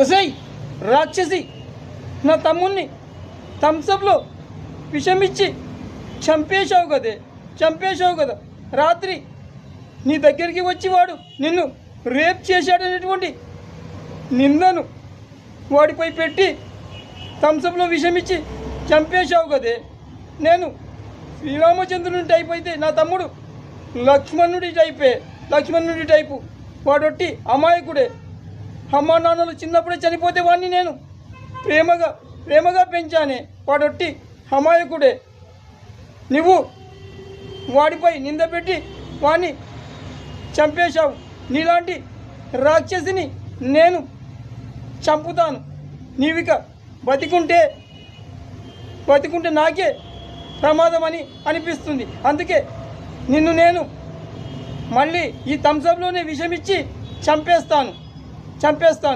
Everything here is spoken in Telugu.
ఒసై రాక్షసి నా తమ్ముణ్ణి థమ్సప్లో విషమిచ్చి చంపేశావు కదే చంపేశావు కదా. రాత్రి నీ దగ్గరికి వచ్చి వాడు నిన్ను రేప్ చేశాడనేటువంటి నిందను వాడిపై పెట్టి థమ్సప్లో విషమిచ్చి చంపేశావు కదే. నేను శ్రీరామచంద్రుని టైప్ అయితే నా తమ్ముడు లక్ష్మణుడి టైపే లక్ష్మణుడి టైపు వాడొట్టి అమాయకుడే. అమ్మా నాన్నలు చిన్నప్పుడే చనిపోతే వాడిని నేను. ప్రేమగా ప్రేమగా పెంచానే వాడొట్టి అమాయకుడే. నువ్వు వాడిపై నింద పెట్టి వాడిని చంపేశావు. నీలాంటి రాక్షసిని నేను చంపుతాను. నీవిక బతికుంటే బతికుంటే నాకే ప్రమాదం అని అనిపిస్తుంది. అందుకే నిన్ను నేను మళ్ళీ ఈ థమ్సప్లోనే విషమిచ్చి చంపేస్తాను. చంపేస్తాను.